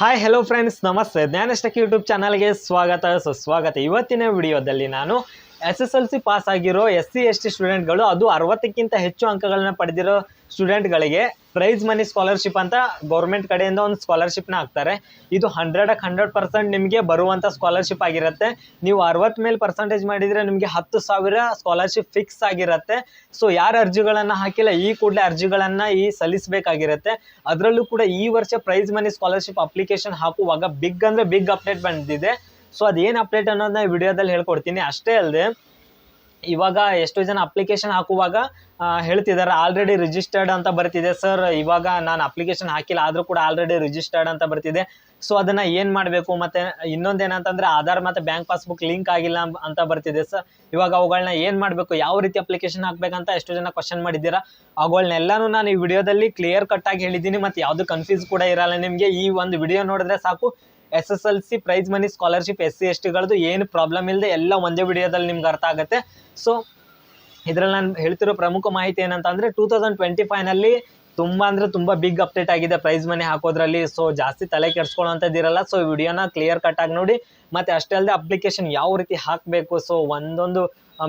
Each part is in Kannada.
ಹಾಯ್ ಹಲೋ ಫ್ರೆಂಡ್ಸ್ ನಮಸ್ತೆ. ಜ್ಞಾನಷ್ಟಕ್ಕೆ ಯೂಟ್ಯೂಬ್ ಚಾನಲ್ಗೆ ಸ್ವಾಗತ. ಸುಸ್ವಾಗತ. ಇವತ್ತಿನ ವಿಡಿಯೋದಲ್ಲಿ ನಾನು S S L C pass ಆಗಿರೋ ಎಸ್ ಸಿ ಎಸ್ ಟಿ ಸ್ಟೂಡೆಂಟ್ಗಳು ಅದು ಅರವತ್ತಕ್ಕಿಂತ ಹೆಚ್ಚು ಅಂಕಗಳನ್ನ ಪಡೆದಿರೋ ಸ್ಟೂಡೆಂಟ್ಗಳಿಗೆ ಪ್ರೈಸ್ ಮನಿ ಸ್ಕಾಲರ್ಶಿಪ್ ಅಂತ ಗೌರ್ಮೆಂಟ್ ಕಡೆಯಿಂದ ಒಂದು ಸ್ಕಾಲರ್ಶಿಪ್ನ ಹಾಕ್ತಾರೆ. ಇದು ಹಂಡ್ರೆಡಕ್ಕೆ ಹಂಡ್ರೆಡ್ ಪರ್ಸೆಂಟ್ ನಿಮಗೆ ಬರುವಂಥ ಸ್ಕಾಲರ್ಶಿಪ್ ಆಗಿರುತ್ತೆ. ನೀವು ಅರವತ್ತು ಮೇಲೆ ಪರ್ಸೆಂಟೇಜ್ ಮಾಡಿದರೆ ನಿಮಗೆ ಹತ್ತು ಸಾವಿರ ಸ್ಕಾಲರ್ಶಿಪ್ ಫಿಕ್ಸ್ ಆಗಿರುತ್ತೆ. ಸೊ ಯಾರು ಅರ್ಜಿಗಳನ್ನು ಹಾಕಿಲ್ಲ, ಈ ಕೂಡಲೇ ಅರ್ಜಿಗಳನ್ನು ಈ ಸಲ್ಲಿಸಬೇಕಾಗಿರುತ್ತೆ. ಅದರಲ್ಲೂ ಕೂಡ ಈ ವರ್ಷ ಪ್ರೈಸ್ ಮನಿ ಸ್ಕಾಲರ್ಶಿಪ್ ಅಪ್ಲಿಕೇಶನ್ ಹಾಕುವಾಗ ಬಿಗ್ ಅಂದರೆ ಬಿಗ್ ಅಪ್ಡೇಟ್ ಬಂದಿದೆ. ಸೊ ಅದೇನು ಅಪ್ಡೇಟ್ ಅನ್ನೋದನ್ನ ವಿಡಿಯೋದಲ್ಲಿ ಹೇಳ್ಕೊಡ್ತೀನಿ. ಅಷ್ಟೇ ಅಲ್ಲದೆ ಇವಾಗ ಎಷ್ಟೋ ಜನ ಅಪ್ಲಿಕೇಶನ್ ಹಾಕುವಾಗ ಹೇಳ್ತಿದ್ದಾರೆ ಆಲ್ರೆಡಿ ರಿಜಿಸ್ಟರ್ಡ್ ಅಂತ ಬರ್ತಿದೆ ಸರ್ ಇವಾಗ ನಾನು ಅಪ್ಲಿಕೇಶನ್ ಹಾಕಿಲ್ಲ, ಆದರೂ ಕೂಡ ಆಲ್ರೆಡಿ ರಿಜಿಸ್ಟರ್ಡ್ ಅಂತ ಬರ್ತಿದೆ. ಸೊ ಅದನ್ನು ಏನು ಮಾಡಬೇಕು? ಮತ್ತು ಇನ್ನೊಂದೇನಂತಂದರೆ, ಆಧಾರ್ ಮತ್ತು ಬ್ಯಾಂಕ್ ಪಾಸ್ಬುಕ್ ಲಿಂಕ್ ಆಗಿಲ್ಲ ಅಂತ ಬರ್ತಿದೆ ಸರ್ ಇವಾಗ ಅವುಗಳನ್ನ ಏನು ಮಾಡಬೇಕು? ಯಾವ ರೀತಿ ಅಪ್ಲಿಕೇಶನ್ ಹಾಕ್ಬೇಕಂತ ಎಷ್ಟೋ ಜನ ಕ್ವಶನ್ ಮಾಡಿದ್ದೀರಾ? ಅವುಗಳನ್ನೆಲ್ಲನೂ ನಾನು ಈ ವಿಡಿಯೋದಲ್ಲಿ ಕ್ಲಿಯರ್ ಕಟ್ಟಾಗಿ ಹೇಳಿದ್ದೀನಿ ಮತ್ತು ಯಾವುದು ಕನ್ಫ್ಯೂಸ್ ಕೂಡ ಇರಲ್ಲ ನಿಮಗೆ. ಈ ಒಂದು ವಿಡಿಯೋ ನೋಡಿದ್ರೆ ಸಾಕು. S S L C prize money scholarship S C S ಟಿಗಳದ್ದು ಏನು ಪ್ರಾಬ್ಲಮ್ ಇಲ್ಲದೆ ಎಲ್ಲ ಒಂದೇ ವಿಡಿಯೋದಲ್ಲಿ ನಿಮ್ಗೆ ಅರ್ಥ ಆಗುತ್ತೆ. ಸೊ ಇದರಲ್ಲಿ ನಾನು ಹೇಳ್ತಿರೋ ಪ್ರಮುಖ ಮಾಹಿತಿ ಏನಂತಂದರೆ ಟೂ ತೌಸಂಡ್ ಟ್ವೆಂಟಿ ಫೈವ್ನಲ್ಲಿ ತುಂಬ ಅಂದರೆ ತುಂಬ ಬಿಗ್ ಅಪ್ಡೇಟ್ ಆಗಿದೆ ಪ್ರೈಸ್ ಮನಿ ಹಾಕೋದ್ರಲ್ಲಿ. ಸೊ ಜಾಸ್ತಿ ತಲೆ ಕೆಡ್ಸ್ಕೊಳ್ಳೋಂಥದ್ದಿರಲ್ಲ ಸೊ ವಿಡಿಯೋನ ಕ್ಲಿಯರ್ ಕಟ್ ಆಗಿ ನೋಡಿ. ಮತ್ತು ಅಷ್ಟೇ ಅಲ್ಲದೆ ಅಪ್ಲಿಕೇಶನ್ ಯಾವ ರೀತಿ ಹಾಕಬೇಕು? ಸೊ ಒಂದೊಂದು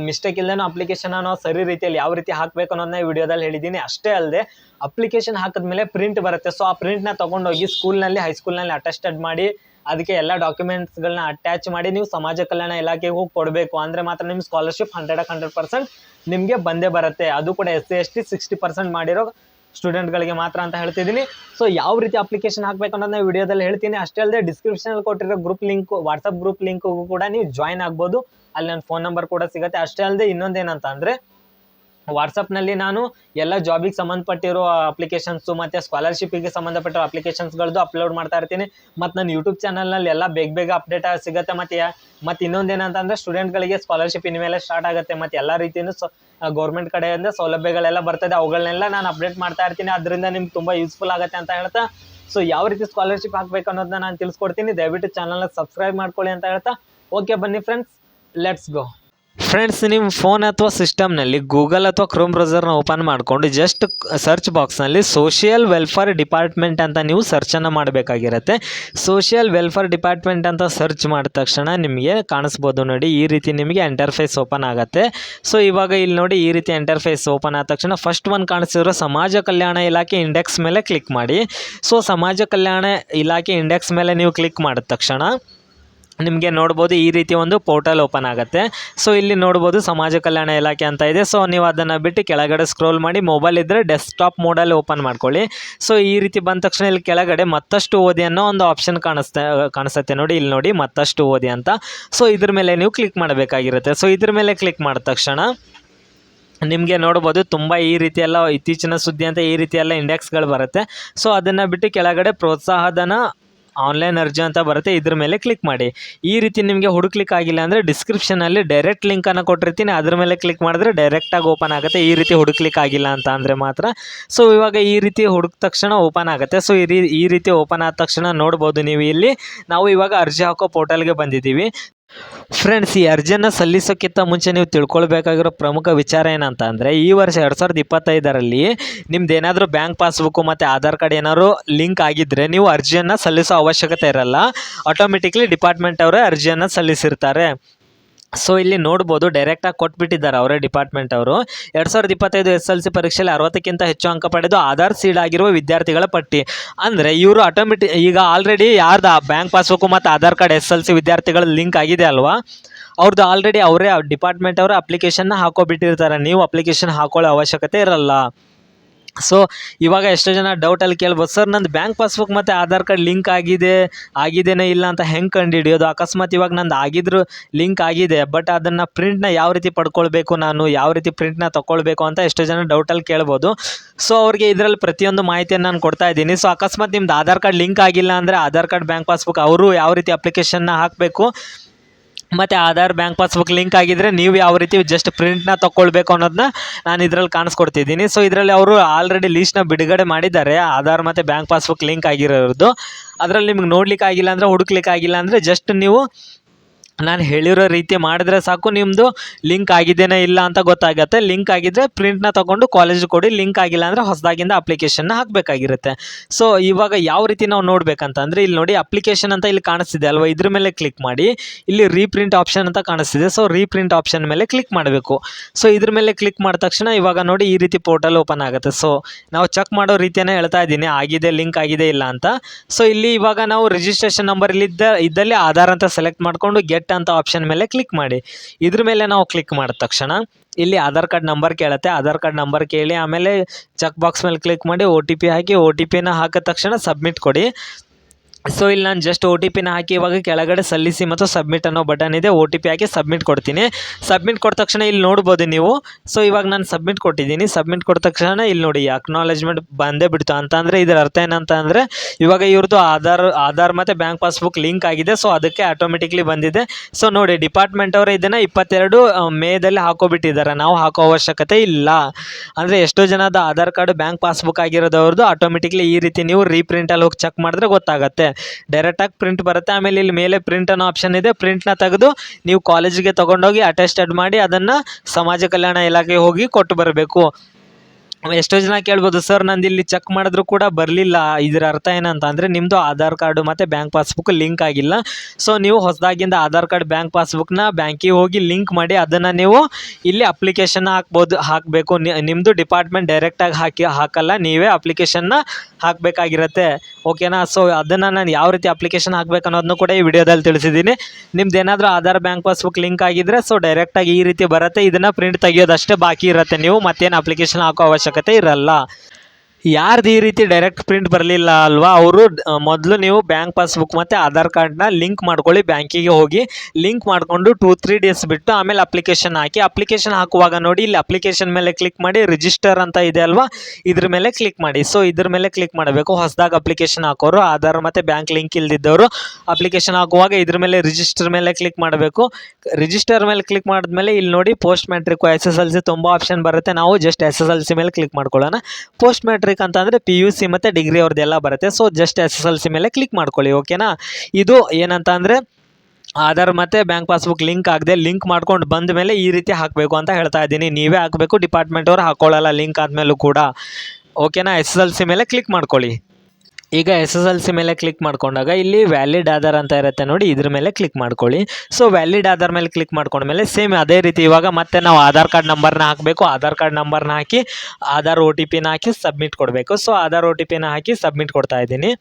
ಮಿಸ್ಟೇಕ್ ಇಲ್ಲದೇನೋ ಅಪ್ಲಿಕೇಶನ್ ನಾವು ಸರಿ ರೀತಿಯಲ್ಲಿ ಯಾವ ರೀತಿ ಹಾಕಬೇಕು ಅನ್ನೋದನ್ನ ಈ ವಿಡಿಯೋದಲ್ಲಿ ಹೇಳಿದ್ದೀನಿ. ಅಷ್ಟೇ ಅಲ್ಲದೆ ಅಪ್ಲಿಕೇಶನ್ ಹಾಕಿದ್ಮೇಲೆ ಪ್ರಿಂಟ್ ಬರುತ್ತೆ. ಸೊ ಆ ಪ್ರಿಂಟ್ನ ತೊಗೊಂಡೋಗಿ ಸ್ಕೂಲ್ನಲ್ಲಿ ಹೈಸ್ಕೂಲ್ನಲ್ಲಿ ಅಟೆಸ್ಟೆಡ್ ಮಾಡಿ ಅದಕ್ಕೆ ಎಲ್ಲ ಡಾಕ್ಯುಮೆಂಟ್ಸ್ಗಳನ್ನ ಅಟ್ಯಾಚ್ ಮಾಡಿ ನೀವು ಸಮಾಜ ಕಲ್ಯಾಣ ಇಲಾಖೆಗೆ ಹೋಗಿ ಕೊಡಬೇಕು. ಅಂದರೆ ಮಾತ್ರ ನಿಮ್ಮ ಸ್ಕಾಲರ್ಶಿಪ್ ಹಂಡ್ರೆಡ್ ಹಂಡ್ರೆಡ್ ಪರ್ಸೆಂಟ್ ನಿಮಗೆ ಬಂದೇ ಬರುತ್ತೆ. ಅದು ಕೂಡ S C, S T sixty percent ಮಾಡಿರೋ ಸ್ಟೂಡೆಂಟ್ಗಳಿಗೆ ಮಾತ್ರ ಅಂತ ಹೇಳ್ತಿದ್ದೀನಿ. ಸೊ ಯಾವ ರೀತಿ ಅಪ್ಲಿಕೇಶನ್ ಹಾಕ್ಬೇಕು ಅನ್ನೋದನ್ನ ವಿಡಿಯೋದಲ್ಲಿ ಹೇಳ್ತೀನಿ. ಅಷ್ಟೇ ಅಲ್ಲದೆ ಡಿಸ್ಕ್ರಿಪ್ಷನಲ್ಲಿ ಕೊಟ್ಟಿರೋ ಗ್ರೂಪ್ ಲಿಂಕ್ ವಾಟ್ಸಪ್ ಗ್ರೂಪ್ ಲಿಂಕ್ಗೂ ಕೂಡ ನೀವು ಜಾಯ್ನ್ ಆಗ್ಬೋದು. ಅಲ್ಲಿ ನನ್ನ ಫೋನ್ ನಂಬರ್ ಕೂಡ ಸಿಗುತ್ತೆ. ಅಷ್ಟೇ ಅಲ್ಲದೆ ಇನ್ನೊಂದೇನಂತ ಅಂದರೆ ವಾಟ್ಸಪ್ನಲ್ಲಿ ನಾನು ಎಲ್ಲ ಜಾಬಿಗೆ ಸಂಬಂಧಪಟ್ಟಿರೋ ಅಪ್ಲಿಕೇಶನ್ಸು ಮತ್ತು ಸ್ಕಾಲರ್ಶಿಪ್ಪಿಗೆ ಸಂಬಂಧಪಟ್ಟಿರೋ ಅಪ್ಲಿಕೇಶನ್ಸ್ಗಳದ್ದು ಅಪ್ಲೋಡ್ ಮಾಡ್ತಾ ಇರ್ತೀನಿ. ಮತ್ತು ನನ್ನ ಯೂಟ್ಯೂಬ್ ಚಾನಲ್ನಲ್ಲಿ ಎಲ್ಲ ಬೇಗ ಬೇಗ ಅಪ್ಡೇಟ್ ಸಿಗುತ್ತೆ ಮತ್ತು ಮತ್ತು ಇನ್ನೊಂದೇನಂತಂದರೆ ಸ್ಟೂಡೆಂಟ್ಗಳಿಗೆ ಸ್ಕಾಲರ್ಶಿಪ್ ಇನ್ಮೇಲೆ ಸ್ಟಾರ್ಟ್ ಆಗುತ್ತೆ. ಮತ್ತು ಎಲ್ಲ ರೀತಿಯೂ ಸೊ ಗೌರ್ಮೆಂಟ್ ಕಡೆಯಿಂದ ಸೌಲಭ್ಯಗಳೆಲ್ಲ ಬರ್ತದೆ. ಅವುಗಳನ್ನೆಲ್ಲ ನಾನು ಅಪ್ಡೇಟ್ ಮಾಡ್ತಾ ಇರ್ತೀನಿ. ಅದರಿಂದ ನಿಮ್ಗೆ ತುಂಬ ಯೂಸ್ಫುಲ್ ಆಗುತ್ತೆ ಅಂತ ಹೇಳ್ತಾ. ಸೊ ಯಾವ ರೀತಿ ಸ್ಕಾಲರ್ಶಿಪ್ ಹಾಕಬೇಕು ಅನ್ನೋದನ್ನ ನಾನು ತಿಳಿಸ್ಕೊಡ್ತೀನಿ. ದಯವಿಟ್ಟು ಚಾನಲ್ನ ಸಬ್ಸ್ಕ್ರೈಬ್ ಮಾಡ್ಕೊಳ್ಳಿ ಅಂತ ಹೇಳ್ತಾ. ಓಕೆ ಬನ್ನಿ ಫ್ರೆಂಡ್ಸ್, ಲೆಟ್ಸ್ ಗೋ. ಫ್ರೆಂಡ್ಸ್ ನಿಮ್ಮ ಫೋನ್ ಅಥವಾ ಸಿಸ್ಟಮ್ನಲ್ಲಿ ಗೂಗಲ್ ಅಥವಾ ಕ್ರೋಮ್ ಬ್ರೌಸರ್ನ ಓಪನ್ ಮಾಡಿಕೊಂಡು ಜಸ್ಟ್ ಸರ್ಚ್ ಬಾಕ್ಸ್ನಲ್ಲಿ ಸೋಷಿಯಲ್ ವೆಲ್ಫೇರ್ ಡಿಪಾರ್ಟ್ಮೆಂಟ್ ಅಂತ ನೀವು ಸರ್ಚನ್ನು ಮಾಡಬೇಕಾಗಿರುತ್ತೆ. ಸೋಷಿಯಲ್ ವೆಲ್ಫೇರ್ ಡಿಪಾರ್ಟ್ಮೆಂಟ್ ಅಂತ ಸರ್ಚ್ ಮಾಡಿದ ತಕ್ಷಣ ನಿಮಗೆ ಕಾಣಿಸ್ಬೋದು ನೋಡಿ, ಈ ರೀತಿ ನಿಮಗೆ ಎಂಟರ್ಫೇಸ್ ಓಪನ್ ಆಗುತ್ತೆ. ಸೊ ಇವಾಗ ಇಲ್ಲಿ ನೋಡಿ ಈ ರೀತಿ ಎಂಟರ್ಫೇಸ್ ಓಪನ್ ಆದ ತಕ್ಷಣ ಫಸ್ಟ್ ಒಂದು ಕಾಣಿಸಿದ್ರೆ ಸಮಾಜ ಕಲ್ಯಾಣ ಇಲಾಖೆ ಇಂಡೆಕ್ಸ್ ಮೇಲೆ ಕ್ಲಿಕ್ ಮಾಡಿ. ಸೊ ಸಮಾಜ ಕಲ್ಯಾಣ ಇಲಾಖೆ ಇಂಡೆಕ್ಸ್ ಮೇಲೆ ನೀವು ಕ್ಲಿಕ್ ಮಾಡಿದ ತಕ್ಷಣ ನಿಮಗೆ ನೋಡ್ಬೋದು ಈ ರೀತಿ ಒಂದು ಪೋರ್ಟಲ್ ಓಪನ್ ಆಗುತ್ತೆ. ಸೊ ಇಲ್ಲಿ ನೋಡ್ಬೋದು ಸಮಾಜ ಕಲ್ಯಾಣ ಇಲಾಖೆ ಅಂತ ಇದೆ. ಸೊ ನೀವು ಅದನ್ನು ಬಿಟ್ಟು ಕೆಳಗಡೆ ಸ್ಕ್ರೋಲ್ ಮಾಡಿ ಮೊಬೈಲ್ ಇದ್ದರೆ ಡೆಸ್ಕ್ಟಾಪ್ ಮೋಡಲ್ಲಿ ಓಪನ್ ಮಾಡ್ಕೊಳ್ಳಿ. ಸೊ ಈ ರೀತಿ ಬಂದ ತಕ್ಷಣ ಇಲ್ಲಿ ಕೆಳಗಡೆ ಮತ್ತಷ್ಟು ಓದಿ ಅನ್ನೋ ಒಂದು ಆಪ್ಷನ್ ಕಾಣಿಸ್ತಾ, ಕಾಣಿಸುತ್ತೆ ನೋಡಿ, ಇಲ್ಲಿ ನೋಡಿ ಮತ್ತಷ್ಟು ಓದಿ ಅಂತ. ಸೊ ಇದ್ರ ಮೇಲೆ ನೀವು ಕ್ಲಿಕ್ ಮಾಡಬೇಕಾಗಿರುತ್ತೆ. ಸೊ ಇದ್ರ ಮೇಲೆ ಕ್ಲಿಕ್ ಮಾಡಿದ ತಕ್ಷಣ ನಿಮಗೆ ನೋಡ್ಬೋದು ತುಂಬ ಈ ರೀತಿಯೆಲ್ಲ ಇತ್ತೀಚಿನ ಸುದ್ದಿ ಅಂತ ಈ ರೀತಿಯೆಲ್ಲ ಇಂಡೆಕ್ಸ್ಗಳು ಬರುತ್ತೆ. ಸೊ ಅದನ್ನು ಬಿಟ್ಟು ಕೆಳಗಡೆ ಪ್ರೋತ್ಸಾಹಧನ ಆನ್ಲೈನ್ ಅರ್ಜಿ ಅಂತ ಬರುತ್ತೆ, ಇದ್ರ ಮೇಲೆ ಕ್ಲಿಕ್ ಮಾಡಿ. ಈ ರೀತಿ ನಿಮಗೆ ಹುಡುಕ್ಲಿಕ್ಕೆ ಆಗಿಲ್ಲ ಅಂದರೆ ಡಿಸ್ಕ್ರಿಪ್ಷನಲ್ಲಿ ಡೈರೆಕ್ಟ್ ಲಿಂಕನ್ನು ಕೊಟ್ಟಿರ್ತೀನಿ. ಅದ್ರ ಮೇಲೆ ಕ್ಲಿಕ್ ಮಾಡಿದ್ರೆ ಡೈರೆಕ್ಟಾಗಿ ಓಪನ್ ಆಗುತ್ತೆ. ಈ ರೀತಿ ಹುಡುಕ್ಲಿಕ್ಕೆ ಆಗಿಲ್ಲ ಅಂತ ಅಂದರೆ ಮಾತ್ರ. ಸೊ ಇವಾಗ ಈ ರೀತಿ ಹುಡುಕ್ ತಕ್ಷಣ ಓಪನ್ ಆಗುತ್ತೆ. ಸೊ ಈ ರೀ, ಈ ರೀತಿ ಓಪನ್ ಆದ ತಕ್ಷಣ ನೋಡ್ಬೋದು ನೀವು ಇಲ್ಲಿ. ನಾವು ಇವಾಗ ಅರ್ಜಿ ಹಾಕೋ ಪೋರ್ಟಲ್ಗೆ ಬಂದಿದ್ದೀವಿ. ಫ್ರೆಂಡ್ಸ್ ಈ ಅರ್ಜಿಯನ್ನು ಸಲ್ಲಿಸೋಕ್ಕಿಂತ ಮುಂಚೆ ನೀವು ತಿಳ್ಕೊಳ್ಬೇಕಾಗಿರೋ ಪ್ರಮುಖ ವಿಚಾರ ಏನಂತ ಅಂದರೆ, ಈ ವರ್ಷ ಎರಡು ಸಾವಿರದ ಇಪ್ಪತ್ತೈದರಲ್ಲಿ ನಿಮ್ದು ಏನಾದರೂ ಬ್ಯಾಂಕ್ ಪಾಸ್ಬುಕ್ಕು ಮತ್ತು ಆಧಾರ್ ಕಾರ್ಡ್ ಏನಾದರೂ ಲಿಂಕ್ ಆಗಿದ್ದರೆ ನೀವು ಅರ್ಜಿಯನ್ನು ಸಲ್ಲಿಸೋ ಅವಶ್ಯಕತೆ ಇರಲ್ಲ. ಆಟೋಮೆಟಿಕ್ಲಿ ಡಿಪಾರ್ಟ್ಮೆಂಟ್ ಅವರೇ ಅರ್ಜಿಯನ್ನು ಸಲ್ಲಿಸಿರ್ತಾರೆ. ಸೊ ಇಲ್ಲಿ ನೋಡ್ಬೋದು ಡೈರೆಕ್ಟಾಗಿ ಕೊಟ್ಬಿಟ್ಟಿದ್ದಾರೆ ಅವರೇ ಡಿಪಾರ್ಟ್ಮೆಂಟ್ ಅವರು. ಎರಡು ಸಾವಿರದ ಇಪ್ಪತ್ತೈದು ಎಸ್ ಎಲ್ ಸಿ ಪರೀಕ್ಷೆಯಲ್ಲಿ ಅರವತ್ತಕ್ಕಿಂತ ಹೆಚ್ಚು ಅಂಕ ಪಡೆದು ಆಧಾರ್ ಸೀಡ್ ಆಗಿರುವ ವಿದ್ಯಾರ್ಥಿಗಳ ಪಟ್ಟಿ. ಅಂದರೆ ಇವರು ಆಟೋಮೆಟಿ ಈಗ ಆಲ್ರೆಡಿ ಯಾರ್ದು ಬ್ಯಾಂಕ್ ಪಾಸ್ಬುಕ್ಕು ಮತ್ತು Aadhaar card S L C ವಿದ್ಯಾರ್ಥಿಗಳ ಲಿಂಕ್ ಆಗಿದೆ ಅಲ್ವಾ? ಅವ್ರದ್ದು ಆಲ್ರೆಡಿ ಅವರೇ ಡಿಪಾರ್ಟ್ಮೆಂಟ್ ಅವರು ಅಪ್ಲಿಕೇಶನ್ನ ಹಾಕೋಬಿಟ್ಟಿರ್ತಾರೆ. ನೀವು ಅಪ್ಲಿಕೇಶನ್ ಹಾಕೊಳ್ಳೋ ಅವಶ್ಯಕತೆ ಇರಲ್ಲ. ಸೊ ಇವಾಗ ಎಷ್ಟೋ ಜನ ಡೌಟಲ್ಲಿ ಕೇಳ್ಬೋದು ಸರ್ ನಂದು ಬ್ಯಾಂಕ್ ಪಾಸ್ಬುಕ್ ಮತ್ತು ಆಧಾರ್ ಕಾರ್ಡ್ ಲಿಂಕ್ ಆಗಿದೆ ಆಗಿದೆಯೇ ಇಲ್ಲ ಅಂತ ಹೆಂಗೆ ಕಂಡುಹಿಡಿಯೋದು? ಅಕಸ್ಮಾತ್ ಇವಾಗ ನಂದು ಆಗಿದ್ರು ಲಿಂಕ್ ಆಗಿದೆ ಬಟ್ ಅದನ್ನು ಪ್ರಿಂಟ್ನ ಯಾವ ರೀತಿ ಪಡ್ಕೊಳ್ಬೇಕು ನಾನು, ಯಾವ ರೀತಿ ಪ್ರಿಂಟ್ನ ತೊಗೊಳ್ಬೇಕು ಅಂತ ಎಷ್ಟೋ ಜನ ಡೌಟಲ್ಲಿ ಕೇಳ್ಬೋದು. ಸೊ ಅವ್ರಿಗೆ ಇದರಲ್ಲಿ ಪ್ರತಿಯೊಂದು ಮಾಹಿತಿಯನ್ನು ನಾನು ಕೊಡ್ತಾ ಇದ್ದೀನಿ. ಸೊ ಅಕಸ್ಮಾತ್ ನಿಮ್ದು ಆಧಾರ್ ಕಾರ್ಡ್ ಲಿಂಕ್ ಆಗಿಲ್ಲ ಅಂದರೆ ಆಧಾರ್ ಕಾರ್ಡ್ ಬ್ಯಾಂಕ್ ಪಾಸ್ಬುಕ್ ಅವರು ಯಾವ ರೀತಿ ಅಪ್ಲಿಕೇಶನ್ನ ಹಾಕಬೇಕು? ಮತ್ತು ಆಧಾರ್, ಬ್ಯಾಂಕ್ ಪಾಸ್ಬುಕ್ ಲಿಂಕ್ ಆಗಿದ್ದರೆ ನೀವು ಯಾವ ರೀತಿ ಜಸ್ಟ್ ಪ್ರಿಂಟ್ನ ತೊಗೊಳ್ಬೇಕು ಅನ್ನೋದನ್ನ ನಾನು ಇದರಲ್ಲಿ ಕಾಣಿಸ್ಕೊಡ್ತಿದ್ದೀನಿ. ಸೊ ಇದರಲ್ಲಿ ಅವರು ಆಲ್ರೆಡಿ ಲೀಸ್ಟ್ನ ಬಿಡುಗಡೆ ಮಾಡಿದ್ದಾರೆ. ಆಧಾರ್ ಮತ್ತು ಬ್ಯಾಂಕ್ ಪಾಸ್ಬುಕ್ ಲಿಂಕ್ ಆಗಿರೋದು ಅದರಲ್ಲಿ ನಿಮ್ಗೆ ನೋಡ್ಲಿಕ್ಕೆ ಆಗಿಲ್ಲ ಅಂದರೆ ಹುಡುಕ್ಲಿಕ್ಕೆ ಆಗಿಲ್ಲ ಅಂದರೆ ಜಸ್ಟ್ ನೀವು ನಾನು ಹೇಳಿರೋ ರೀತಿ ಮಾಡಿದ್ರೆ ಸಾಕು ನಿಮ್ಮದು ಲಿಂಕ್ ಆಗಿದೆಯೇ ಇಲ್ಲ ಅಂತ ಗೊತ್ತಾಗುತ್ತೆ. ಲಿಂಕ್ ಆಗಿದ್ದರೆ ಪ್ರಿಂಟ್ನ ತೊಗೊಂಡು ಕಾಲೇಜಿಗೆ ಕೊಡಿ ಲಿಂಕ್ ಆಗಿಲ್ಲ ಅಂದರೆ ಹೊಸದಾಗಿಂದ ಅಪ್ಲಿಕೇಶನ್ನ ಹಾಕಬೇಕಾಗಿರುತ್ತೆ. ಸೊ ಇವಾಗ ಯಾವ ರೀತಿ ನಾವು ನೋಡಬೇಕಂತಂದರೆ, ಇಲ್ಲಿ ನೋಡಿ ಅಪ್ಲಿಕೇಶನ್ ಅಂತ ಇಲ್ಲಿ ಕಾಣಿಸ್ತಿದೆ ಅಲ್ವಾ? ಇದ್ರ ಮೇಲೆ ಕ್ಲಿಕ್ ಮಾಡಿ, ಇಲ್ಲಿ ರೀಪ್ರಿಂಟ್ ಆಪ್ಷನ್ ಅಂತ ಕಾಣಿಸ್ತಿದೆ. ಸೊ ರೀಪ್ರಿಂಟ್ ಆಪ್ಷನ್ ಮೇಲೆ ಕ್ಲಿಕ್ ಮಾಡಬೇಕು. ಸೊ ಇದ್ರ ಮೇಲೆ ಕ್ಲಿಕ್ ಮಾಡಿದ ತಕ್ಷಣ ಇವಾಗ ನೋಡಿ ಈ ರೀತಿ ಪೋರ್ಟಲ್ ಓಪನ್ ಆಗುತ್ತೆ. ಸೊ ನಾವು ಚೆಕ್ ಮಾಡೋ ರೀತಿಯೇ ಹೇಳ್ತಾ ಇದ್ದೀನಿ. ಆಗಿದೆ ಲಿಂಕ್ ಆಗಿದೆ, ಇಲ್ಲ ಅಂತ. ಸೊ ಇಲ್ಲಿ ಇವಾಗ ನಾವು ರಿಜಿಸ್ಟ್ರೇಷನ್ ನಂಬರ್ ಇಲ್ಲಿದ್ದ ಇದ್ದಲ್ಲಿ ಆಧಾರ್ ಅಂತ ಸೆಲೆಕ್ಟ್ ಮಾಡಿಕೊಂಡು ಗೆಟ್ ಅಂತ ಆಪ್ಷನ್ ಮೇಲೆ ಕ್ಲಿಕ್ ಮಾಡಿ. ಇದ್ರ ಮೇಲೆ ನಾವು ಕ್ಲಿಕ್ ಮಾಡಿದ ತಕ್ಷಣ ಇಲ್ಲಿ ಆಧಾರ್ ಕಾರ್ಡ್ ನಂಬರ್ ಕೇಳುತ್ತೆ. ಆಧಾರ್ ಕಾರ್ಡ್ ನಂಬರ್ ಕೇಳಿ ಆಮೇಲೆ ಚೆಕ್ ಬಾಕ್ಸ್ ಮೇಲೆ ಕ್ಲಿಕ್ ಮಾಡಿ ಒ ಟಿ ಪಿ ಹಾಕಿ ಒ ಟಿ ಪಿನ ಹಾಕಿದ ತಕ್ಷಣ ಸಬ್ಮಿಟ್ ಕೊಡಿ. ಸೊ ಇಲ್ಲಿ ನಾನು ಜಸ್ಟ್ ಒ ಟಿ ಪಿನ ಹಾಕಿ ಇವಾಗ ಕೆಳಗಡೆ ಸಲ್ಲಿಸಿ ಮತ್ತು ಸಬ್ಮಿಟ್ ಅನ್ನೋ ಬಟನ್ ಇದೆ. ಒ ಟಿ ಪಿ ಹಾಕಿ ಸಬ್ಮಿಟ್ ಕೊಡ್ತೀನಿ. ಸಬ್ಮಿಟ್ ಕೊಟ್ಟ ತಕ್ಷಣ ಇಲ್ಲಿ ನೋಡ್ಬೋದು ನೀವು. ಸೊ ಇವಾಗ ನಾನು ಸಬ್ಮಿಟ್ ಕೊಟ್ಟಿದ್ದೀನಿ. ಸಬ್ಮಿಟ್ ಕೊಟ್ಟ ತಕ್ಷಣ ಇಲ್ಲಿ ನೋಡಿ ಅಕ್ನಾಲೆಜ್ಮೆಂಟ್ ಬಂದೇ ಬಿಡ್ತು. ಅಂತ ಅಂದರೆ ಇದರ ಅರ್ಥ ಏನಂತ ಅಂದರೆ ಇವಾಗ ಇವ್ರದ್ದು ಆಧಾರ್ ಆಧಾರ್ ಮತ್ತು ಬ್ಯಾಂಕ್ ಪಾಸ್ಬುಕ್ ಲಿಂಕ್ ಆಗಿದೆ. ಸೊ ಅದಕ್ಕೆ ಆಟೋಮೆಟಿಕ್ಲಿ ಬಂದಿದೆ. ಸೊ ನೋಡಿ ಡಿಪಾರ್ಟ್ಮೆಂಟ್ ಅವರು ಇದನ್ನು ಇಪ್ಪತ್ತೆರಡು ಮೇದಲ್ಲಿ ಹಾಕೋಬಿಟ್ಟಿದ್ದಾರೆ. ನಾವು ಹಾಕೋ ಅವಶ್ಯಕತೆ ಇಲ್ಲ. ಅಂದರೆ ಎಷ್ಟೋ ಜನದ ಆಧಾರ್ ಕಾರ್ಡ್ ಬ್ಯಾಂಕ್ ಪಾಸ್ಬುಕ್ ಆಗಿರೋದವ್ರದ್ದು ಆಟೋಮೆಟಿಕ್ಲಿ ಈ ರೀತಿ ನೀವು ರೀಪ್ರಿಂಟಲ್ಲಿ ಹೋಗಿ ಚೆಕ್ ಮಾಡಿದ್ರೆ ಗೊತ್ತಾಗುತ್ತೆ. ಡೈರೆಕ್ಟಾಗಿ ಪ್ರಿಂಟ್ ಬರುತ್ತೆ. ಆಮೇಲೆ ಇಲ್ಲಿ ಮೇಲೆ ಪ್ರಿಂಟ್ ಅನ್ನೋ ಆಪ್ಷನ್ ಇದೆ. ಪ್ರಿಂಟ್ನ ತೆಗೆದು ನೀವು ಕಾಲೇಜಿಗೆ ತೊಗೊಂಡೋಗಿ ಅಟೆಸ್ಟೆಡ್ ಮಾಡಿ ಅದನ್ನು ಸಮಾಜ ಕಲ್ಯಾಣ ಇಲಾಖೆಗೆ ಹೋಗಿ ಕೊಟ್ಟು ಬರಬೇಕು. ಎಷ್ಟೋ ಜನ ಕೇಳ್ಬೋದು, ಸರ್, ನಂದು ಇಲ್ಲಿ ಚೆಕ್ ಮಾಡಿದ್ರು ಕೂಡ ಬರಲಿಲ್ಲ. ಇದರ ಅರ್ಥ ಏನಂತ ಅಂದರೆ ನಿಮ್ಮದು ಆಧಾರ್ ಕಾರ್ಡು ಮತ್ತು ಬ್ಯಾಂಕ್ ಪಾಸ್ಬುಕ್ ಲಿಂಕ್ ಆಗಿಲ್ಲ. ಸೊ, ನೀವು ಹೊಸದಾಗಿಂದ ಆಧಾರ್ ಕಾರ್ಡ್, ಬ್ಯಾಂಕ್ ಪಾಸ್ಬುಕ್ನ ಬ್ಯಾಂಕಿಗೆ ಹೋಗಿ ಲಿಂಕ್ ಮಾಡಿ ಅದನ್ನು ನೀವು ಇಲ್ಲಿ ಅಪ್ಲಿಕೇಶನ್ನ ಹಾಕ್ಬೋದು, ಹಾಕಬೇಕು. ನಿಮ್ಮದು ಡಿಪಾರ್ಟ್ಮೆಂಟ್ ಡೈರೆಕ್ಟಾಗಿ ಹಾಕಿ, ಹಾಕಲ್ಲ. ನೀವೇ ಅಪ್ಲಿಕೇಶನ್ನ ಹಾಕಬೇಕಾಗಿರತ್ತೆ. ಓಕೆನಾ? ಸೊ, ಅದನ್ನು ನಾನು ಯಾವ ರೀತಿ ಅಪ್ಲಿಕೇಶನ್ ಹಾಕ್ಬೇಕು ಅನ್ನೋದನ್ನು ಕೂಡ ಈ ವಿಡಿಯೋದಲ್ಲಿ ತಿಳಿಸಿದ್ದೀನಿ. ನಿಮ್ದು ಏನಾದರೂ ಆಧಾರ್, ಬ್ಯಾಂಕ್ ಪಾಸ್ಬುಕ್ ಲಿಂಕ್ ಆಗಿದ್ದರೆ ಸೊ ಡೈರೆಕ್ಟಾಗಿ ಈ ರೀತಿ ಬರುತ್ತೆ. ಇದನ್ನು ಪ್ರಿಂಟ್ ತೆಗಿಯೋದಷ್ಟೇ ಬಾಕಿ ಇರುತ್ತೆ. ನೀವು ಮತ್ತೇನು ಅಪ್ಲಿಕೇಶನ್ ಹಾಕೋ ಅವಶ್ಯಕತೆ ಇರಲ್ಲ. ಯಾರ್ದು ಈ ರೀತಿ ಡೈರೆಕ್ಟ್ ಪ್ರಿಂಟ್ ಬರಲಿಲ್ಲ ಅಲ್ವಾ? ಅವರು ಮೊದಲು ನೀವು ಬ್ಯಾಂಕ್ ಪಾಸ್ಬುಕ್ ಮತ್ತು ಆಧಾರ್ ಕಾರ್ಡ್ನ ಲಿಂಕ್ ಮಾಡ್ಕೊಳ್ಳಿ ಬ್ಯಾಂಕಿಗೆ ಹೋಗಿ. ಲಿಂಕ್ ಮಾಡಿಕೊಂಡು ಟೂ ತ್ರೀ ಡೇಸ್ ಬಿಟ್ಟು ಆಮೇಲೆ ಅಪ್ಲಿಕೇಶನ್ ಹಾಕಿ. ಅಪ್ಲಿಕೇಶನ್ ಹಾಕುವಾಗ ನೋಡಿ, ಇಲ್ಲಿ ಅಪ್ಲಿಕೇಶನ್ ಮೇಲೆ ಕ್ಲಿಕ್ ಮಾಡಿ ರಿಜಿಸ್ಟರ್ ಅಂತ ಇದೆ ಅಲ್ವಾ? ಇದ್ರ ಮೇಲೆ ಕ್ಲಿಕ್ ಮಾಡಿ. ಸೊ ಇದ್ರ ಮೇಲೆ ಕ್ಲಿಕ್ ಮಾಡಬೇಕು. ಹೊಸದಾಗಿ ಅಪ್ಲಿಕೇಶನ್ ಹಾಕೋರು ಆಧಾರ್ ಮತ್ತು ಬ್ಯಾಂಕ್ ಲಿಂಕ್ ಇಲ್ದಿದ್ದವರು ಅಪ್ಲಿಕೇಶನ್ ಹಾಕುವಾಗ ಇದ್ರ ಮೇಲೆ ರಿಜಿಸ್ಟರ್ ಮೇಲೆ ಕ್ಲಿಕ್ ಮಾಡಬೇಕು. ರಿಜಿಸ್ಟರ್ ಮೇಲೆ ಕ್ಲಿಕ್ ಮಾಡಿದ್ಮೇಲೆ ಇಲ್ಲಿ ನೋಡಿ post matric S S L C ತುಂಬ ಆಪ್ಷನ್ ಬರುತ್ತೆ. ನಾವು just S S L C ಮೇಲೆ ಕ್ಲಿಕ್ ಮಾಡ್ಕೊಳ್ಳೋಣ. ಪೋಸ್ಟ್ ಮ್ಯಾಟ್ರಿಕ್ ಅಂತಂದರೆ ಪಿ ಯು ಸಿ ಮತ್ತು ಡಿಗ್ರಿ ಅವ್ರದ್ದೆಲ್ಲ ಬರುತ್ತೆ. So just S S L C ಮೇಲೆ ಕ್ಲಿಕ್ ಮಾಡ್ಕೊಳ್ಳಿ ಓಕೆನಾ ಇದು ಏನಂತ ಅಂದರೆ ಆಧಾರ್ ಮತ್ತು ಬ್ಯಾಂಕ್ ಪಾಸ್ಬುಕ್ ಲಿಂಕ್ ಆಗದೆ ಲಿಂಕ್ ಮಾಡ್ಕೊಂಡು ಬಂದ ಮೇಲೆ ಈ ರೀತಿ ಹಾಕಬೇಕು ಅಂತ ಹೇಳ್ತಾ ಇದ್ದೀನಿ. ನೀವೇ ಹಾಕಬೇಕು ಡಿಪಾರ್ಟ್ಮೆಂಟ್ ಅವ್ರು ಹಾಕೊಳ್ಳಲ್ಲ ಲಿಂಕ್ ಆದಮೇಲೂ ಕೂಡ. ಓಕೆನಾ ಎಸ್ ಎಸ್ ಎಲ್ ಸಿ ಮೇಲೆ ಕ್ಲಿಕ್ ಮಾಡ್ಕೊಳ್ಳಿ. ಈಗ ಎಸ್ ಎಸ್ ಎಲ್ ಸಿ ಮೇಲೆ ಕ್ಲಿಕ್ ಮಾಡ್ಕೊಂಡಾಗ ಇಲ್ಲಿ ವ್ಯಾಲಿಡ್ ಆಧಾರ್ ಅಂತ ಇರುತ್ತೆ ನೋಡಿ, ಇದ್ರ ಮೇಲೆ ಕ್ಲಿಕ್ ಮಾಡ್ಕೊಳ್ಳಿ. ಸೊ ವ್ಯಾಲಿಡ್ ಆಧಾರ್ ಮೇಲೆ ಕ್ಲಿಕ್ ಮಾಡ್ಕೊಂಡ್ಮೇಲೆ ಸೇಮ್ ಅದೇ ರೀತಿ ಇವಾಗ ಮತ್ತೆ ನಾವು ಆಧಾರ್ ಕಾರ್ಡ್ ನಂಬರ್ನ ಹಾಕಬೇಕು, ಆಧಾರ್ ಕಾರ್ಡ್ ನಂಬರ್ನ ಹಾಕಿ, ಆಧಾರ್ ಓ ಟಿ ಪಿನ ಹಾಕಿ ಸಬ್ಮಿಟ್ ಕೊಡಬೇಕು. ಸೊ ಆಧಾರ್ ಓ ಟಿ ಪಿನ ಹಾಕಿ ಸಬ್ಮಿಟ್ ಕೊಡ್ತಾ ಇದ್ದೀನಿ.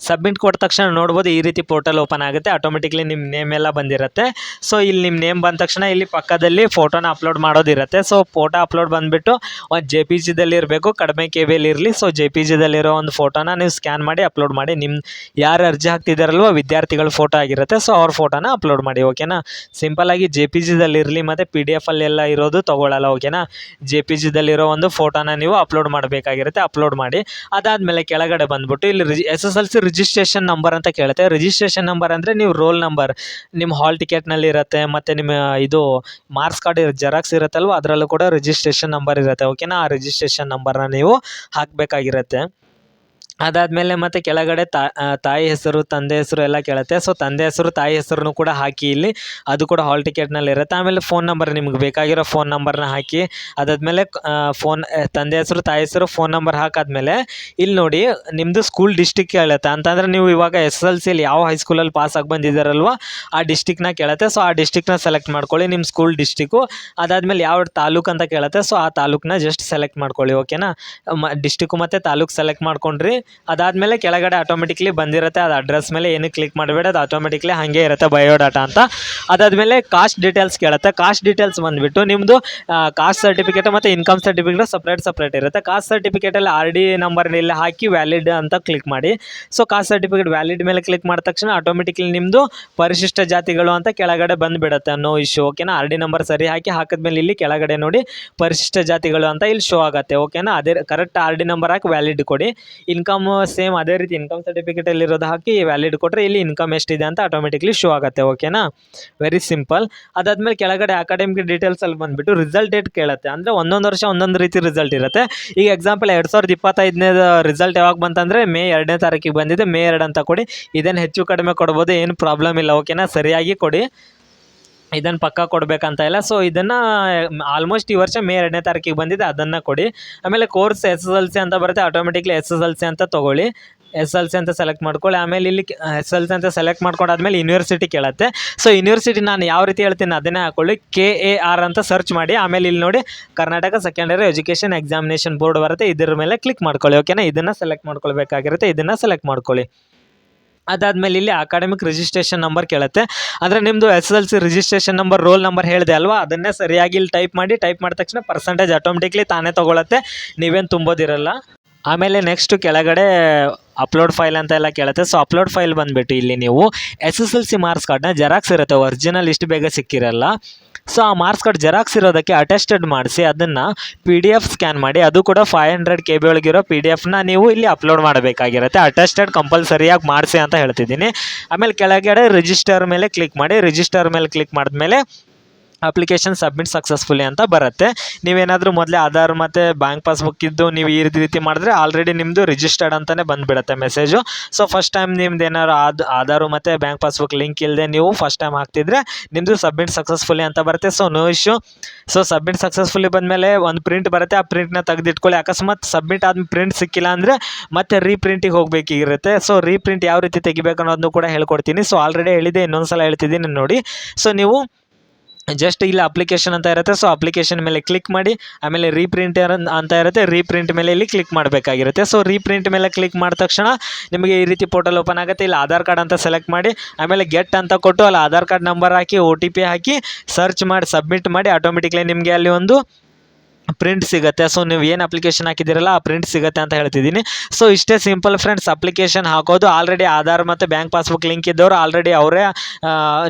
ಸಬ್ಮಿಟ್ ಕೊಟ್ಟ ತಕ್ಷಣ ನೋಡ್ಬೋದು ಈ ರೀತಿ ಪೋರ್ಟಲ್ ಓಪನ್ ಆಗುತ್ತೆ. ಆಟೋಮೆಟಿಕ್ಲಿ ನಿಮ್ಮ ನೇಮ್ ಎಲ್ಲ ಬಂದಿರುತ್ತೆ. ಸೊ ಇಲ್ಲಿ ನಿಮ್ಮ ನೇಮ್ ಬಂದ ತಕ್ಷಣ ಇಲ್ಲಿ ಪಕ್ಕದಲ್ಲಿ ಫೋಟೋನ ಅಪ್ಲೋಡ್ ಮಾಡೋದಿರುತ್ತೆ. ಸೊ ಫೋಟೋ ಅಪ್ಲೋಡ್ ಬಂದುಬಿಟ್ಟು ಒಂದು ಜೆ ಪಿ ಜಿದಲ್ಲಿ ಇರಬೇಕು. ಕಡಿಮೆ ಕೆ ಬಿಯಲ್ಲಿ ಇರಲಿ. ಸೊ ಜೆ ಪಿ ಜಿದಲ್ಲಿರೋ ಒಂದು ಫೋಟೋನ ನೀವು ಸ್ಕ್ಯಾನ್ ಮಾಡಿ ಅಪ್ಲೋಡ್ ಮಾಡಿ. ನಿಮ್ಮ ಯಾರು ಅರ್ಜಿ ಹಾಕ್ತಿದ್ದಾರಲ್ವ ವಿದ್ಯಾರ್ಥಿಗಳ ಫೋಟೋ ಆಗಿರುತ್ತೆ. ಸೊ ಅವ್ರ ಫೋಟೋನ ಅಪ್ಲೋಡ್ ಮಾಡಿ. ಓಕೆನಾ ಸಿಂಪಲಾಗಿ ಜೆ ಪಿ ಜಿದಲ್ಲಿ ಇರಲಿ ಮತ್ತು ಪಿ ಡಿ ಎಫಲ್ಲೆಲ್ಲ ಇರೋದು ತೊಗೊಳ್ಳಲ್ಲ ಓಕೆನಾ ಜೆ ಪಿ ಜಿದಲ್ಲಿರೋ ಒಂದು ಫೋಟೋನ ನೀವು ಅಪ್ಲೋಡ್ ಮಾಡಬೇಕಾಗಿರುತ್ತೆ. ಅಪ್ಲೋಡ್ ಮಾಡಿ. ಅದಾದಮೇಲೆ ಕೆಳಗಡೆ ಬಂದ್ಬಿಟ್ಟು ಇಲ್ಲಿ S S L C registration number ಅಂತ ಕೇಳುತ್ತೆ. ರಿಜಿಸ್ಟ್ರೇಷನ್ ನಂಬರ್ ಅಂದರೆ ನೀವು ರೋಲ್ ನಂಬರ್ ನಿಮ್ಮ ಹಾಲ್ ಟಿಕೆಟ್ನಲ್ಲಿ ಇರುತ್ತೆ, ಮತ್ತು ನಿಮ್ಮ ಇದು ಮಾರ್ಕ್ಸ್ ಕಾರ್ಡ್ ಜೆರಾಕ್ಸ್ ಇರುತ್ತಲ್ವ, ಅದರಲ್ಲೂ ಕೂಡ ರಿಜಿಸ್ಟ್ರೇಷನ್ ನಂಬರ್ ಇರುತ್ತೆ. ಓಕೆನಾ ಆ ರಿಜಿಸ್ಟ್ರೇಷನ್ ನಂಬರ್ನ ನೀವು ಹಾಕಬೇಕಾಗಿರುತ್ತೆ. ಅದಾದಮೇಲೆ ಮತ್ತೆ ಕೆಳಗಡೆ ತಾಯಿ ಹೆಸರು, ತಂದೆ ಹೆಸರು ಎಲ್ಲ ಕೇಳುತ್ತೆ. ಸೊ ತಂದೆ ಹೆಸರು, ತಾಯಿ ಹೆಸರನ್ನು ಕೂಡ ಹಾಕಿ ಇಲ್ಲಿ. ಅದು ಕೂಡ ಹಾಲ್ ಟಿಕೆಟ್ನಲ್ಲಿ ಇರುತ್ತೆ. ಆಮೇಲೆ ಫೋನ್ ನಂಬರ್ ನಿಮ್ಗೆ ಬೇಕಾಗಿರೋ ಫೋನ್ ನಂಬರ್ನ ಹಾಕಿ, ಅದಾದಮೇಲೆ ಫೋನ್ ತಂದೆ ಹೆಸರು, ತಾಯಿ ಹೆಸರು ಫೋನ್ ನಂಬರ್ ಹಾಕಾದ್ಮೇಲೆ ಇಲ್ಲಿ ನೋಡಿ ನಿಮ್ಮದು ಸ್ಕೂಲ್ ಡಿಸ್ಟಿಕ್ ಕೇಳುತ್ತೆ. ಅಂತಂದರೆ ನೀವು ಇವಾಗ ಎಸ್ ಎಲ್ ಸಿಲಿ ಯಾವ ಹೈಸ್ಕೂಲಲ್ಲಿ ಪಾಸ್ ಆಗಿ ಬಂದಿದ್ದಾರಲ್ವ, ಆ ಡಿಸ್ಟಿಕ್ನ ಕೇಳುತ್ತೆ. ಸೊ ಆ ಡಿಸ್ಟಿಕ್ನ ಸೆಲೆಕ್ಟ್ ಮಾಡ್ಕೊಳ್ಳಿ ನಿಮ್ಮ ಸ್ಕೂಲ್ ಡಿಸ್ಟಿಕ್ಕು ಅದಾದಮೇಲೆ ಯಾವ ತಾಲೂಕು ಅಂತ ಕೇಳುತ್ತೆ. ಸೊ ಆ ತಾಲೂಕನ್ನ ಜಸ್ಟ್ ಸೆಲೆಕ್ಟ್ ಮಾಡ್ಕೊಳ್ಳಿ ಓಕೆನಾ ಡಿಸ್ಟಿಕ್ಕು ಮತ್ತು ತಾಲೂಕು ಸೆಲೆಕ್ಟ್ ಮಾಡ್ಕೊಂಡ್ರಿ. ಅದಾದಮೇಲೆ ಕೆಳಗಡೆ ಆಟೋಮೆಟಿಕ್ಲಿ ಬಂದಿರುತ್ತೆ. ಅದು ಅಡ್ರೆಸ್ ಮೇಲೆ ಏನು ಕ್ಲಿಕ್ ಮಾಡಬೇಡ. ಅದು ಆಟೋಮೆಟಿಕ್ಲಿ ಹಾಗೆ ಇರುತ್ತೆ ಬಯೋಡಾಟಾ ಅಂತ. ಅದಾದಮೇಲೆ ಕಾಸ್ಟ್ ಡೀಟೇಲ್ಸ್ ಕೇಳುತ್ತೆ. ಕಾಸ್ಟ್ ಡೀಟೇಲ್ಸ್ ಬಂದುಬಿಟ್ಟು ನಿಮ್ಮದು ಕಾಸ್ಟ್ ಸರ್ಟಿಫಿಕೇಟ್ ಮತ್ತು ಇನ್ಕಮ್ ಸರ್ಟಿಫಿಕೇಟ್ ಸಪ್ರೇಟ್ ಸಪ್ರೇಟ್ ಇರುತ್ತೆ. ಕಾಸ್ಟ್ ಸರ್ಟಿಫಿಕೇಟಲ್ಲಿ ಆರ್ ಡಿ ನಂಬರ್ ಇಲ್ಲಿ ಹಾಕಿ ವ್ಯಾಲಿಡ್ ಅಂತ ಕ್ಲಿಕ್ ಮಾಡಿ. ಸೊ ಕಾಸ್ಟ್ ಸರ್ಟಿಫಿಕೇಟ್ ವ್ಯಾಲಿಡ್ ಮೇಲೆ ಕ್ಲಿಕ್ ಮಾಡಿದ ತಕ್ಷಣ ಆಟೋಮೆಟಿಕ್ಲಿ ನಿಮ್ಮದು ಪರಿಶಿಷ್ಟ ಜಾತಿಗಳು ಅಂತ ಕೆಳಗಡೆ ಬಂದುಬಿಡುತ್ತೆ. ನೋ ಇಶ್ಯೂ ಓಕೆನಾ ಆರ್ ಡಿ ನಂಬರ್ ಸರಿ ಹಾಕಿ ಹಾಕಿದ್ಮೇಲೆ ಇಲ್ಲಿ ಕೆಳಗಡೆ ನೋಡಿ ಪರಿಶಿಷ್ಟ ಜಾತಿಗಳು ಅಂತ ಇಲ್ಲಿ ಶೋ ಆಗುತ್ತೆ ಓಕೆನಾ ಅದೇ ಕರೆಕ್ಟ್ ಆರ್ ಡಿ ನಂಬರ್ ಹಾಕಿ ವ್ಯಾಲಿಡ್ ಕೊಡಿ. ಇನ್ಕಮ್ ಇನ್ಕಮ್ ಸೇಮ್ ಅದೇ ರೀತಿ ಇನ್ಕಮ್ ಸರ್ಟಿಫಿಕೇಟಲ್ಲಿ ಇರೋದು ಹಾಕಿ ವ್ಯಾಲಿಡ್ ಕೊಟ್ಟರೆ ಇಲ್ಲಿ ಇನ್ಕಮ್ ಎಷ್ಟಿದೆ ಅಂತ ಆಟೋಮೆಟಿಕ್ಲಿ ಶೋ ಆಗುತ್ತೆ ಓಕೆನಾ ವೆರಿ ಸಿಂಪಲ್ ಅದಾದ್ಮೇಲೆ ಕೆಳಗಡೆ ಅಕಾಡೆಮಿಕ್ ಡೀಟೇಲ್ಸಲ್ಲಿ ಬಂದುಬಿಟ್ಟು ರಿಸಲ್ಟ್ ಡೇಟ್ ಕೇಳುತ್ತೆ. ಅಂದರೆ ಒಂದೊಂದು ವರ್ಷ ಒಂದೊಂದು ರೀತಿ ರಿಸಲ್ಟ್ ಇರುತ್ತೆ. ಈಗ ಎಕ್ಸಾಂಪಲ್ ಎರಡು ಸಾವಿರದ ಇಪ್ಪತ್ತೈದನೇ ರಿಸಲ್ಟ್ ಯಾವಾಗ ಬಂತಂದರೆ ಮೇ ಎರಡನೇ ತಾರೀಕಿಗೆ ಬಂದಿದೆ. ಮೇ ಎರಡು ಅಂತ ಕೊಡಿ. ಇದನ್ನು ಹೆಚ್ಚು ಕಡಿಮೆ ಕೊಡ್ಬೋದು, ಏನು ಪ್ರಾಬ್ಲಮ್ ಇಲ್ಲ ಓಕೆನಾ ಸರಿಯಾಗಿ ಕೊಡಿ. ಇದನ್ನು ಪಕ್ಕ ಕೊಡಬೇಕಂತ ಇಲ್ಲ. ಸೊ ಇದನ್ನು ಆಲ್ಮೋಸ್ಟ್ ಈ ವರ್ಷ ಮೇ ಎರಡನೇ ತಾರೀಕಿಗೆ ಬಂದಿದೆ, ಅದನ್ನು ಕೊಡಿ. ಆಮೇಲೆ course S S L C ಅಂತ ಬರುತ್ತೆ automatically S S L C ಅಂತ ತೊಗೊಳ್ಳಿ. ಎಸ್ ಎಲ್ ಸಿ ಅಂತ ಸೆಲೆಕ್ಟ್ ಮಾಡ್ಕೊಳ್ಳಿ. ಆಮೇಲೆ ಇಲ್ಲಿ ಎಸ್ ಎಲ್ ಸಿ ಅಂತ ಸೆಲೆಕ್ಟ್ ಮಾಡ್ಕೊಂಡಾದ್ಮೇಲೆ ಯೂನಿವರ್ಸಿಟಿ ಕೇಳುತ್ತೆ. ಸೊ ಯೂನಿವರ್ಸಿಟಿ ನಾನು ಯಾವ ರೀತಿ ಹೇಳ್ತೀನಿ, ಅದನ್ನೇ ಹಾಕೊಳ್ಳಿ. ಕೆ ಎ ಆರ್ ಅಂತ ಸರ್ಚ್ ಮಾಡಿ, ಆಮೇಲೆ ಇಲ್ಲಿ ನೋಡಿ Karnataka secondary education examination board ಬರುತ್ತೆ. ಇದ್ರ ಮೇಲೆ ಕ್ಲಿಕ್ ಮಾಡ್ಕೊಳ್ಳಿ ಓಕೆನಾ ಇದನ್ನು ಸೆಲೆಕ್ಟ್ ಮಾಡ್ಕೊಳ್ಬೇಕಾಗಿರುತ್ತೆ, ಇದನ್ನು ಸೆಲೆಕ್ಟ್ ಮಾಡ್ಕೊಳ್ಳಿ. ಅದಾದಮೇಲೆ ಇಲ್ಲಿ ಅಕಾಡೆಮಿಕ್ ರಿಜಿಸ್ಟ್ರೇಷನ್ ನಂಬರ್ ಕೇಳುತ್ತೆ. ಅಂದರೆ ನಿಮ್ಮದು S L C registration number roll number ಹೇಳಿದೆ ಅಲ್ವಾ? ಅದನ್ನೇ ಸರಿಯಾಗಿ ಇಲ್ಲಿ ಟೈಪ್ ಮಾಡಿ ಟೈಪ್ ಮಾಡಿದ ತಕ್ಷಣ ಪರ್ಸೆಂಟೇಜ್ ಆಟೋಮೆಟಿಕ್ಲಿ ತಾನೇ ತೊಗೊಳತ್ತೆ. ನೀವೇನು ತುಂಬೋದಿರಲ್ಲ. ಆಮೇಲೆ ನೆಕ್ಸ್ಟು ಕೆಳಗಡೆ ಅಪ್ಲೋಡ್ ಫೈಲ್ ಅಂತ ಎಲ್ಲ ಕೇಳುತ್ತೆ. ಸೊ ಅಪ್ಲೋಡ್ ಫೈಲ್ ಬಂದುಬಿಟ್ಟು ಇಲ್ಲಿ ನೀವು S S L C marks ಕಾರ್ಡ್ನ ಜೆರಾಕ್ಸ್ ಇರುತ್ತೆ. ಒರಿಜಿನಲ್ ಇಷ್ಟು ಬೇಗ ಸಿಕ್ಕಿರಲ್ಲ. ಸೊ ಆ ಮಾರ್ಕ್ಸ್ ಕಾರ್ಡ್ ಜೆರಾಕ್ಸ್ ಇರೋದಕ್ಕೆ ಅಟೆಸ್ಟೆಡ್ ಮಾಡಿಸಿ ಅದನ್ನು ಪಿ ಡಿ ಎಫ್ ಸ್ಕ್ಯಾನ್ ಮಾಡಿ, ಅದು ಕೂಡ ಫೈವ್ ಹಂಡ್ರೆಡ್ ಕೆ ಬಿ ಒಳಗಿರೋ ಪಿ ಡಿ ಎಫ್ನ ನೀವು ಇಲ್ಲಿ ಅಪ್ಲೋಡ್ ಮಾಡಬೇಕಾಗಿರುತ್ತೆ. ಅಟೆಸ್ಟೆಡ್ ಕಂಪಲ್ಸರಿಯಾಗಿ ಮಾಡಿಸಿ ಅಂತ ಹೇಳ್ತಿದ್ದೀನಿ. ಆಮೇಲೆ ಕೆಳಗಡೆ ರಿಜಿಸ್ಟರ್ ಮೇಲೆ ಕ್ಲಿಕ್ ಮಾಡಿ ರಿಜಿಸ್ಟರ್ ಮೇಲೆ ಕ್ಲಿಕ್ ಮಾಡಿದ್ಮೇಲೆ ಅಪ್ಲಿಕೇಶನ್ ಸಬ್ಮಿಟ್ ಸಕ್ಸಸ್ಫುಲಿ ಅಂತ ಬರುತ್ತೆ. ನೀವೇನಾದರೂ ಮೊದಲೇ ಆಧಾರ್ ಮತ್ತು ಬ್ಯಾಂಕ್ ಪಾಸ್ಬುಕ್ ಇದ್ದು ನೀವು ಈ ರೀತಿ ಮಾಡಿದ್ರೆ ಆಲ್ರೆಡಿ ನಿಮ್ಮದು ರಿಜಿಸ್ಟರ್ಡ್ ಅಂತಲೇ ಬಂದುಬಿಡುತ್ತೆ ಮೆಸೇಜು ಸೊ ಫಸ್ಟ್ ಟೈಮ್ ನಿಮ್ದು ಏನಾದ್ರು ಆದ್, ಆಧಾರು ಮತ್ತು ಬ್ಯಾಂಕ್ ಪಾಸ್ಬುಕ್ ಲಿಂಕ್ ಇಲ್ಲದೆ ನೀವು ಫಸ್ಟ್ ಟೈಮ್ ಹಾಕ್ತಿದ್ರೆ ನಿಮ್ಮದು ಸಬ್ಮಿಟ್ ಸಕ್ಸಸ್ಫುಲಿ ಅಂತ ಬರುತ್ತೆ. So no issue so submit successfully ಬಂದಮೇಲೆ ಒಂದು ಪ್ರಿಂಟ್ ಬರುತ್ತೆ. ಆ ಪ್ರಿಂಟ್ನ ತೆಗೆದಿಟ್ಕೊಳ್ಳಿ. ಅಕಸ್ಮಾತ್ ಸಬ್ಮಿಟ್ ಆದ ಪ್ರಿಂಟ್ ಸಿಕ್ಕಿಲ್ಲ ಅಂದರೆ ಮತ್ತೆ ರೀಪ್ರಿಂಟಿಗೆ ಹೋಗಬೇಕಿರುತ್ತೆ. ಸೊ ರೀಪ್ರಿಂಟ್ ಯಾವ ರೀತಿ ತೆಗಿಬೇಕು ಅನ್ನೋದನ್ನು ಕೂಡ ಹೇಳ್ಕೊಡ್ತೀನಿ. ಸೊ ಆಲ್ರೆಡಿ ಹೇಳಿದೆ ಇನ್ನೊಂದು ಸಲ ಹೇಳ್ತಿದ್ದೀನಿ ನೋಡಿ. ಸೊ ನೀವು ಜಸ್ಟ್ ಇಲ್ಲಿ ಅಪ್ಲಿಕೇಶನ್ ಅಂತ ಇರುತ್ತೆ. ಸೊ ಅಪ್ಲಿಕೇಶನ್ ಮೇಲೆ ಕ್ಲಿಕ್ ಮಾಡಿ, ಆಮೇಲೆ ರೀಪ್ರಿಂಟ್ ಅಂತ ಇರುತ್ತೆ ರೀಪ್ರಿಂಟ್ ಮೇಲೆ ಇಲ್ಲಿ ಕ್ಲಿಕ್ ಮಾಡಬೇಕಾಗಿರುತ್ತೆ. ಸೊ ರೀಪ್ರಿಂಟ್ ಮೇಲೆ ಕ್ಲಿಕ್ ಮಾಡಿದ ತಕ್ಷಣ ನಿಮಗೆ ಈ ರೀತಿ ಪೋರ್ಟಲ್ ಓಪನ್ ಆಗುತ್ತೆ. ಇಲ್ಲಿ ಆಧಾರ್ ಕಾರ್ಡ್ ಅಂತ ಸೆಲೆಕ್ಟ್ ಮಾಡಿ, ಆಮೇಲೆ ಗೆಟ್ ಅಂತ ಕೊಟ್ಟು ಅಲ್ಲಿ ಆಧಾರ್ ಕಾರ್ಡ್ ನಂಬರ್ ಹಾಕಿ ಒ ಟಿ ಪಿ ಹಾಕಿ ಸರ್ಚ್ ಮಾಡಿ ಸಬ್ಮಿಟ್ ಮಾಡಿ ಆಟೋಮೆಟಿಕ್ಲಿ ನಿಮಗೆ ಅಲ್ಲಿ ಒಂದು ಪ್ರಿಂಟ್ ಸಿಗುತ್ತೆ. ಸೊ ನೀವು ಏನು ಅಪ್ಲಿಕೇಶನ್ ಹಾಕಿದ್ದೀರಲ್ಲ, ಆ ಪ್ರಿಂಟ್ ಸಿಗುತ್ತೆ ಅಂತ ಹೇಳ್ತಿದ್ದೀನಿ. ಸೊ ಇಷ್ಟೇ ಸಿಂಪಲ್ ಫ್ರೆಂಡ್ಸ್ ಅಪ್ಲಿಕೇಶನ್ ಹಾಕೋದು ಆಲ್ರೆಡಿ ಆಧಾರ್ ಮತ್ತು ಬ್ಯಾಂಕ್ ಪಾಸ್ಬುಕ್ ಲಿಂಕ್ ಇದ್ದವರು ಆಲ್ರೆಡಿ ಅವರೇ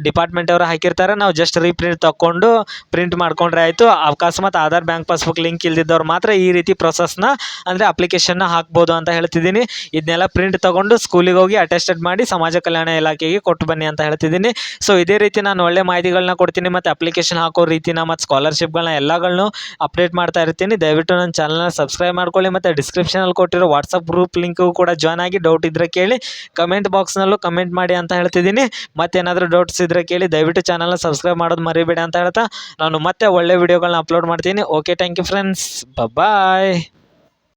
ಡಿಪಾರ್ಟ್ಮೆಂಟ್ ಅವರು ಹಾಕಿರ್ತಾರೆ. ನಾವು ಜಸ್ಟ್ ರೀಪ್ರಿಂಟ್ ತಗೊಂಡು ಪ್ರಿಂಟ್ ಮಾಡ್ಕೊಂಡ್ರೆ ಆಯಿತು. ಅಕಸ್ಮಾತ್ ಆಧಾರ್ ಬ್ಯಾಂಕ್ ಪಾಸ್ಬುಕ್ ಲಿಂಕ್ ಇಲ್ದಿದ್ದವ್ರು ಮಾತ್ರ ಈ ರೀತಿ ಪ್ರೊಸೆಸ್ನ ಅಂದರೆ ಅಪ್ಲಿಕೇಶನ್ನ ಹಾಕ್ಬೋದು ಅಂತ ಹೇಳ್ತಿದ್ದೀನಿ. ಇದನ್ನೆಲ್ಲ ಪ್ರಿಂಟ್ ತೊಗೊಂಡು ಸ್ಕೂಲಿಗೆ ಹೋಗಿ ಅಟೆಸ್ಟೆಡ್ ಮಾಡಿ ಸಮಾಜ ಕಲ್ಯಾಣ ಇಲಾಖೆಗೆ ಕೊಟ್ಟು ಬನ್ನಿ ಅಂತ ಹೇಳ್ತಿದ್ದೀನಿ. ಸೊ ಇದೇ ರೀತಿ ನಾನು ಒಳ್ಳೆ ಮಾಹಿತಿಗಳನ್ನ ಕೊಡ್ತೀನಿ ಮತ್ತು ಅಪ್ಲಿಕೇಶನ್ ಹಾಕೋ ರೀತಿನ ಮತ್ತು ಸ್ಕಾಲರ್ಶಿಪ್ಗಳನ್ನ ಎಲ್ಲಗಳನ್ನೂ ಅಪ್ಡೇಟ್ ಮಾಡ್ತಾ ಇರ್ತೀನಿ. ದಯವಿಟ್ಟು ನನ್ನ ಚಾನಲ್ನ ಸಬ್ಸ್ಕ್ರೈಬ್ ಮಾಡ್ಕೊಳ್ಳಿ ಮತ್ತು ಡಿಸ್ಕ್ರಿಪ್ಷನಲ್ಲಿ ಕೊಟ್ಟಿರೋ ವಾಟ್ಸಪ್ ಗ್ರೂಪ್ ಲಿಂಕು ಕೂಡ ಜಾಯ್ನ್ ಆಗಿ ಡೌಟ್ ಇದ್ದರೆ ಕೇಳಿ. ಕಮೆಂಟ್ ಬಾಕ್ಸ್ನಲ್ಲೂ ಕಮೆಂಟ್ ಮಾಡಿ ಅಂತ ಹೇಳ್ತಿದ್ದೀನಿ. ಮತ್ತೇನಾದರೂ ಡೌಟ್ಸ್ ಇದ್ದರೆ ಕೇಳಿ. ದಯವಿಟ್ಟು ಚಾನಲ್ನ ಸಬ್ಸ್ಕ್ರೈಬ್ ಮಾಡೋದು ಮರಿಬೇಡಿ ಅಂತ ಹೇಳ್ತಾ. ನಾನು ಮತ್ತೆ ಒಳ್ಳೆ ವೀಡಿಯೋಗಳನ್ನ ಅಪ್ಲೋಡ್ ಮಾಡ್ತೀನಿ. Okay thank you friends bye